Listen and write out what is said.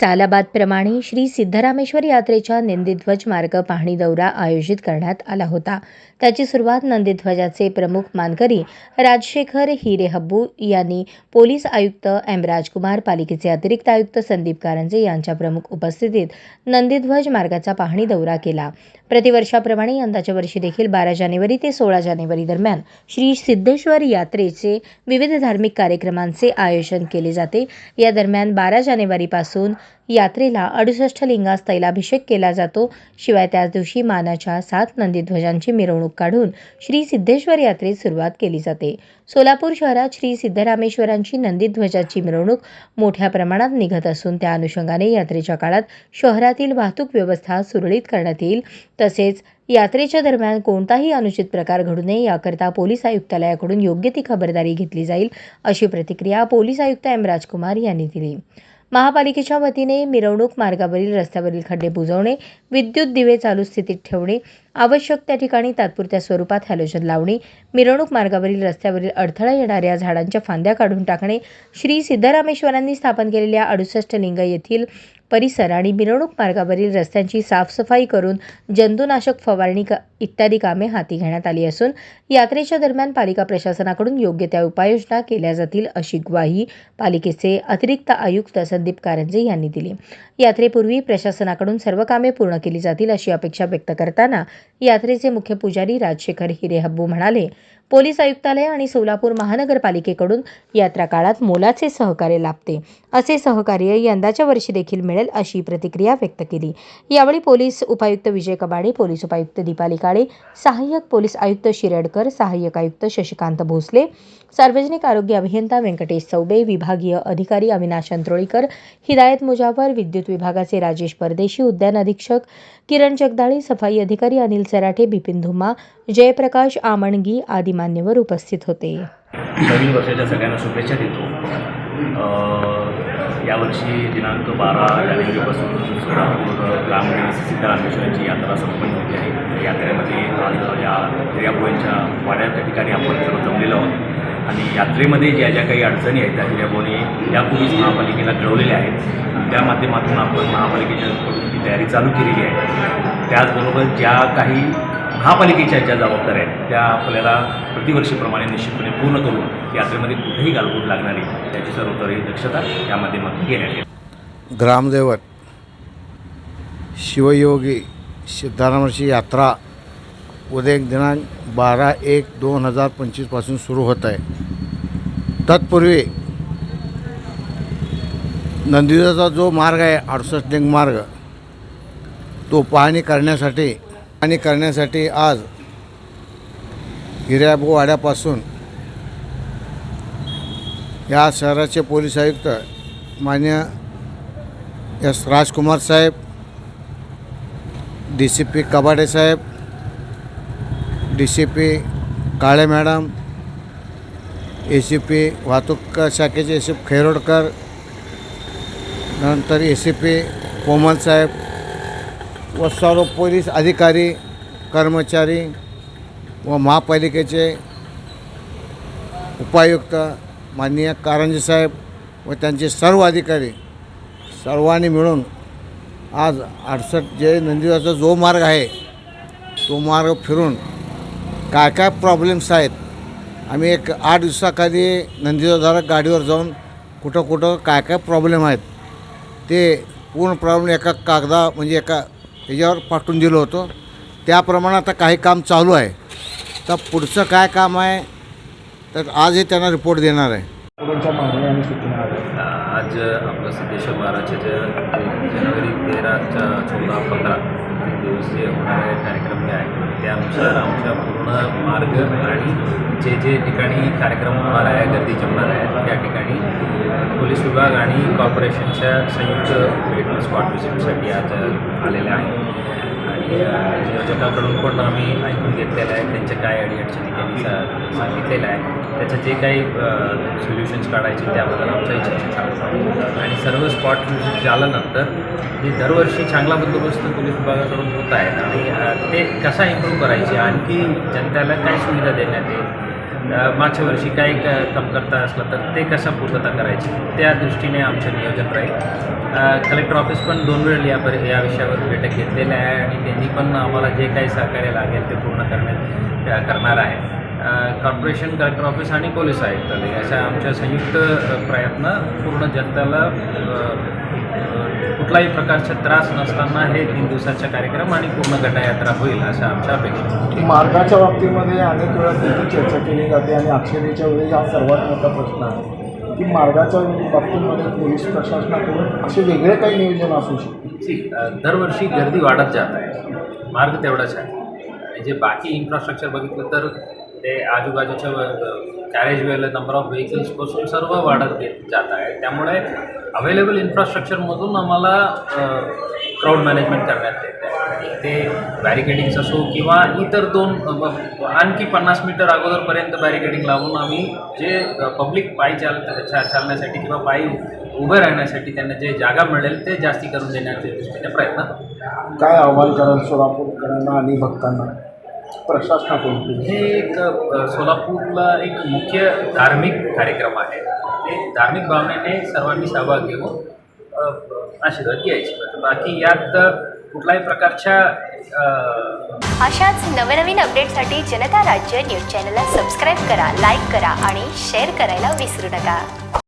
सालाबादप्रमाणे श्री सिद्धरामेश्वर यात्रेच्या नंदीध्वज मार्ग पाहणी दौरा आयोजित करण्यात आला होता. त्याची सुरुवात नंदीध्वजाचे प्रमुख मानकरी राजशेखर हिरे हब्बू यांनी पोलीस आयुक्त एम राजकुमार पालिकेचे अतिरिक्त आयुक्त संदीप कारंजे यांच्या प्रमुख उपस्थितीत नंदीध्वज मार्गाचा पाहणी दौरा केला. प्रतिवर्षाप्रमाणे यंदाच्या वर्षी देखील बारा जानेवारी ते सोळा जानेवारी दरम्यान श्री सिद्धेश्वर यात्रेचे विविध धार्मिक कार्यक्रमांचे आयोजन केले जाते. या दरम्यान बारा जानेवारीपासून यात्रेला अडुसष्ट लिंगास तैलाभिषेक केला जातो. शिवाय त्याच दिवशी मानाच्या सात नंदीध्वजांची मिरवणूक काढून श्री सिद्धेश्वर यात्रेत सुरुवात केली जाते. सोलापूर शहरात श्री सिद्धरामेश्वरांची नंदीध्वजाची मिरवणूक मोठ्या प्रमाणात निघत असून त्या अनुषंगाने यात्रेच्या काळात शहरातील वाहतूक व्यवस्था सुरळीत करण्यात येईल. तसेच यात्रेच्या दरम्यान कोणताही अनुचित प्रकार घडू नये याकरता पोलीस आयुक्तालयाकडून योग्य ती खबरदारी घेतली जाईल अशी प्रतिक्रिया पोलीस आयुक्त एम राजकुमार यांनी दिली. महापालिकेच्या वतीने मिरवणूक मार्गावरील रस्त्यावरील खड्डे बुजवणे विद्युत दिवे चालू स्थितीत ठेवणे आवश्यक त्या ठिकाणी तात्पुरत्या स्वरूपात हॅलोजन लावणे मिरवणूक मार्गावरील रस्त्यावरील अडथळा येणाऱ्या झाडांच्या फांद्या काढून टाकणे श्री सिद्धरामेश्वरांनी स्थापन केलेल्या अडुसष्ट लिंग येथील परिसर आणि मिरवणूक मार्गावरील रस्त्यांची साफसफाई करून जंतुनाशक फवारणी क इत्यादी कामे हाती घेण्यात आली असून यात्रेच्या दरम्यान पालिका प्रशासनाकडून योग्य त्या उपाययोजना केल्या जातील अशी ग्वाही पालिकेचे अतिरिक्त आयुक्त संदीप कारंजे यांनी दिली. यात्रेपूर्वी प्रशासनाकडून सर्व कामे पूर्ण केली जातील अशी अपेक्षा व्यक्त करताना यात्रेचे मुख्य पुजारी राजशेखर हिरेहब्बू म्हणाले पोलीस आयुक्तालय आणि सोलापूर महानगरपालिकेकडून यात्रा काळात मोलाचे सहकार्य लाभते. असे सहकार्य यंदाच्या वर्षी देखील मिळेल अशी प्रतिक्रिया व्यक्त केली. यावेळी पोलीस उपायुक्त विजय कबाडे पोलीस उपायुक्त दीपाली काळे सहाय्यक पोलीस आयुक्त शिरडकर सहाय्यक आयुक्त शशिकांत भोसले सार्वजनिक आरोग्य अभियंता व्यंकटेश चौबे विभागीय अधिकारी अविनाश अंत्रोळीकर हिदायत मुजावर विद्युत विभागाचे राजेश परदेशी उद्यान अधीक्षक किरण जगदाळी सफाई अधिकारी अनिल सराठे बिपिन धुमा जयप्रकाश आमणगी आदी मान्यवर उपस्थित होते. नवीन वर्षाच्या सगळ्यांना शुभेच्छा देतो. यावर्षी दिनांक बारा जानेवारीपासून सोलापूर ग्रामदेवी सिद्धरामेश्वरांची यात्रा संपन्न होते आहे यात्रेमध्ये आज या हिर्याभोईंच्या वाड्याच्या ठिकाणी आपण सर्व जमलेलो आहोत. आणि यात्रेमध्ये ज्या ज्या काही अडचणी आहेत त्या हिर्याभोईने यापूर्वीच महापालिकेला कळवलेल्या आहेत. त्या माध्यमातून आपण महापालिकेच्या तयारी चालू केलेली आहे. त्याचबरोबर ज्या काही महापालिकेच्या ज्या जबाबदाऱ्या आहेत त्या आपल्याला प्रतिवर्षीप्रमाणे निश्चितपणे पूर्ण करून यात्रेमध्ये कुठेही गालबोट लागणारी त्याची सर्वतरी दक्षता या माध्यमातून घेण्यात येईल. ग्रामदैवत शिवयोगी सिद्धारामाची यात्रा उद्या दिनांक बारा एक दोन हजार पंचवीसपासून सुरू होत आहे. तत्पूर्वी नंदिदाचा जो मार्ग आहे अडुसष्ट मार्ग तो पाहणी करण्यासाठी आणि करण्यासाठी आज हिऱ्याबोवाड्यापासून या शहराचे पोलीस आयुक्त मान्य एस राजकुमार साहेब D C P Kabade Saheb D C P Kale madam A C P वाहतूक शाखेचे ए सी खैरोडकर नंतर ए सी पी कोमल साहेब व सर्व पोलीस अधिकारी कर्मचारी व महापालिकेचे उपायुक्त माननीय कारंजी साहेब व त्यांचे सर्व अधिकारी सर्वांनी मिळून आज अडसष्ट जे नंदीवाचा जो मार्ग आहे तो मार्ग फिरून काय काय प्रॉब्लेम्स आहेत आम्ही एक आठ दिवसाखाली नंदीवाधारक गाडीवर जाऊन कुठं कुठं काय काय प्रॉब्लेम आहेत ते पूर्ण प्रॉब्लेम एका कागदा म्हणजे एका ह्याच्यावर पाठवून दिलं होतं. त्याप्रमाणे आता काही काम चालू आहे. तर पुढचं काय काम आहे तर आज हे त्यांना रिपोर्ट देणार आहे. आज आपलं सिद्धेश्वर महाराजच्या जे जानेवारी तेराच्या चौदा पंधरा. तीन दिवस जे होणारे कार्यक्रम जे आहेत त्यानुसार आमच्या पूर्ण मार्ग आणि जे जे ठिकाणी कार्यक्रम होणार आहे गर्दी जमणार आहे त्या ठिकाणी पोलीस विभाग आणि कॉर्पोरेशनच्या संयुक्त भेट स्पॉट व्हिजिटसाठी आज आलेल्या आहेत नियोजकाकडून पण आम्ही ऐकून घेतलेलं आहे. त्यांच्या काय अडीअडचणी त्यांनी सांगितलेलं आहे. त्याचं जे काही सोल्युशन्स काढायचे त्याबद्दल आमचा इच्छा आणि सर्व स्पॉट विजिट झाल्यानंतर हे दरवर्षी चांगला बंदोबस्त पोलीस विभागाकडून होत आहेत. आणि ते कसा इम्प्रूव्ह करायचे? आणखी जनतेला काय सुविधा देण्यात येईल? मागच्या वर्षी काही क कमतरता असलं तर ते कसं पूर्तता करायची? त्या दृष्टीने आमचं नियोजन राहील. कलेक्टर ऑफिस पण दोन वेळ यापर या विषयावर बैठक घेतलेल्या आहे आणि त्यांनी पण आम्हाला जे काही सहकार्य लागेल ते पूर्ण करण्यात करणार आहे. कॉर्पोरेशन कलेक्टर ऑफिस आणि पोलीस आयुक्तालय अशा आमच्या संयुक्त प्रयत्न पूर्ण जनतेला कुठलाही प्रकारचा त्रास नसताना हे तीन दिवसाचा कार्यक्रम आणि पूर्ण गटायात्रा होईल असं आमच्या अपेक्षा मार्गाच्या बाबतीमध्ये अनेक वेळा चर्चा केली जाते आणि अक्षरेच्या वेळी हा सर्वात मोठा प्रश्न आहे. की मार्गाच्या बाबतीमध्ये पोलीस प्रशासनाकडून असे वेगळे काही नियोजन असू शकते? दरवर्षी गर्दी वाढत जात आहे. मार्ग तेवढाच आहे. आणि जे बाकी इन्फ्रास्ट्रक्चर बघितलं तर ते आजूबाजूच्या कॅरेज वेल नंबर ऑफ व्हेकल्सपासून सर्व वाढत घेत जात आहे. त्यामुळे अवेलेबल इन्फ्रास्ट्रक्चरमधून आम्हाला क्राऊड मॅनेजमेंट करण्यात येत ते बॅरिकेडिंग्स असो किंवा इतर दोन आणखी पन्नास मीटर अगोदरपर्यंत बॅरिकेडिंग लावून आम्ही जे पब्लिक पायी चाल चा चालण्यासाठी किंवा पायी उभे राहण्यासाठी त्यांना जे जागा मिळेल ते जास्ती करून देण्याच्या दृष्टीने प्रयत्न. काय आव्हान कराल सोलापूरकरांना आणि भक्तांना? प्रशासनाकडून. हे एक सोलापूरला एक मुख्य धार्मिक कार्यक्रम आहे. ते धार्मिक भावनेने सर्वांनी सहभाग घेऊन आशीर्वाद घ्यायचे. बाकी यात कुठल्याही प्रकारच्या अशाच नवनवीन अपडेटसाठी जनता राज्य न्यूज चॅनलला सबस्क्राईब करा लाईक करा आणि शेअर करायला विसरू नका.